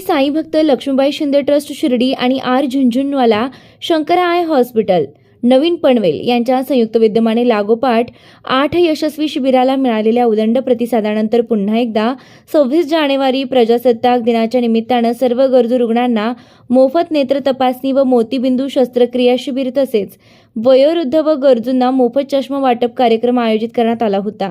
साई भक्त लक्ष्मीबाई शिंदे ट्रस्ट शिर्डी आणि R Jhunjhunwala Shankar eye hospital. नवीन पनवेल यांच्या संयुक्त विद्यमाने लागोपाठ आठ यशस्वी शिबिराला मिळालेल्या उदंड प्रतिसादानंतर पुन्हा एकदा सव्वीस जानेवारी प्रजासत्ताक दिनाच्या निमित्तानं सर्व गरजू रुग्णांना मोफत नेत्र तपासणी व मोतीबिंदू शस्त्रक्रिया शिबिर तसेच वयोवृद्ध व गरजूंना मोफत चष्मा वाटप कार्यक्रम आयोजित करण्यात आला होता.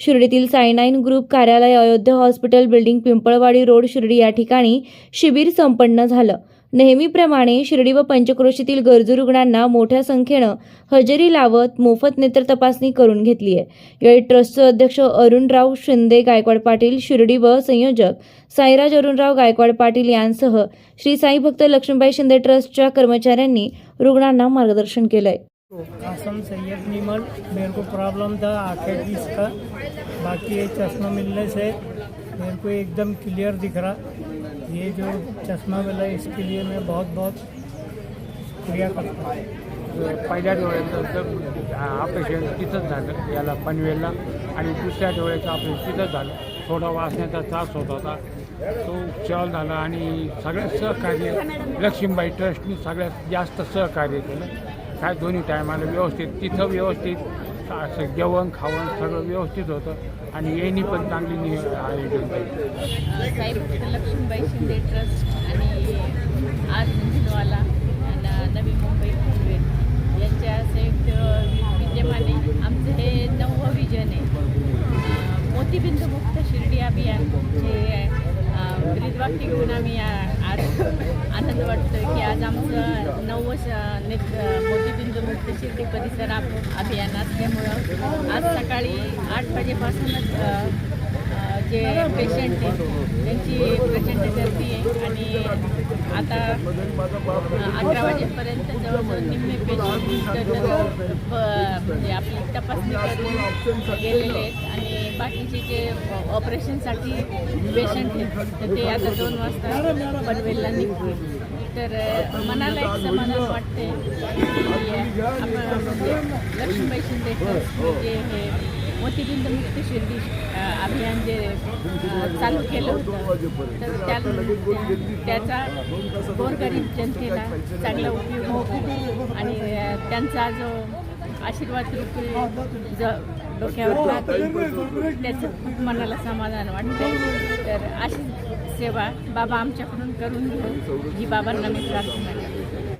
शिर्डीतील सायनाईन ग्रुप कार्यालय Ayodhya hospital building Pimpalwadi road Shirdi या ठिकाणी शिबिर संपन्न झालं. नेहमीप्रमाणे शिर्डी व पंचक्रोशीतील गरजू रुग्णांना मोठ्या संख्येनं हजेरी लावत मोफत नेत्र तपासणी करून घेतली आहे. यावेळी ट्रस्टचे अध्यक्ष अरुणराव शिंदे गायकवाड पाटील शिर्डी व संयोजक साईराज अरुणराव गायकवाड पाटील यांसह श्री साई भक्त लक्ष्मीबाई शिंदे ट्रस्टच्या कर्मचाऱ्यांनी रुग्णांना मार्गदर्शन केलंय. आसम सैयद निमल मेरे को प्रॉब्लम था आँखें की इसका बाकी ये चश्मा मिलने से मेरे को एकदम क्लियर दिख रहा। ये जो चश्मा मिला इसके लिए मैं बहुत बहुत शुक्रिया करता हूँ। पहिल्या डोळ्याचं ऑपरेशन तिथंच झालं. याला पनवेलला आणि दुसऱ्या डोळ्याचं ऑपरेशन तिथंच झालं. थोडा वाचण्याचा त्रास होत होता. तो उपचार झाला आणि सगळ्यात सहकार्य लक्ष्मीबाई ट्रस्टनी सगळ्यात जास्त सहकार्य केलं. काय दोन्ही टायमाला व्यवस्थित तिथं व्यवस्थित असं जेवण खावण सगळं व्यवस्थित होतं. आणि येणी पण चांगली नि आयोजन साई भक्त लक्ष्मीबाई शिंदे ट्रस्ट आणि आज झुंझुनवाला आणि नवी मुंबई पनवेल यांच्या संयुक्त विद्यमाने आमचं हे नववं विजन आहे. मोतीबिंदू मुक्त शिर्डी अभियान जे ब्रीदवाक्य घेऊन आम्ही आज आनंद वाटतोय की आज आमचं नववं नेत्र मुक्त शिर्डी परिसर अभियान असल्यामुळं आज सकाळी आठ वाजेपासूनच जे पेशंट आहेत त्यांची प्रचंड गर्दी आहे आणि आता अकरा वाजेपर्यंत जवळजवळ निम्मे पेशंट म्हणजे आपली तपासणी करून गेलेले आहेत आणि बाकीचे जे ऑपरेशनसाठी पेशंट आहेत तर ते आता दोन वाजता पनवेलला निघतील. तर मनाला एक समाधान वाटते लक्ष्मीबाई शिंदे जे हे मोतीबिंद मुक्त शिर्डी अभियान जे चालू केलं होतं तर त्या त्याचा गोरगरीब जनतेला चांगला उपयोग होतो आणि त्यांचा जो आशीर्वाद रूपी ज डोक्यावर राहते त्याचं खूप मनाला समाधान वाटतं तर अशी सेवा बाबा आमच्याकडून करून घेऊ ही बाबांना मी प्रार्थना करते.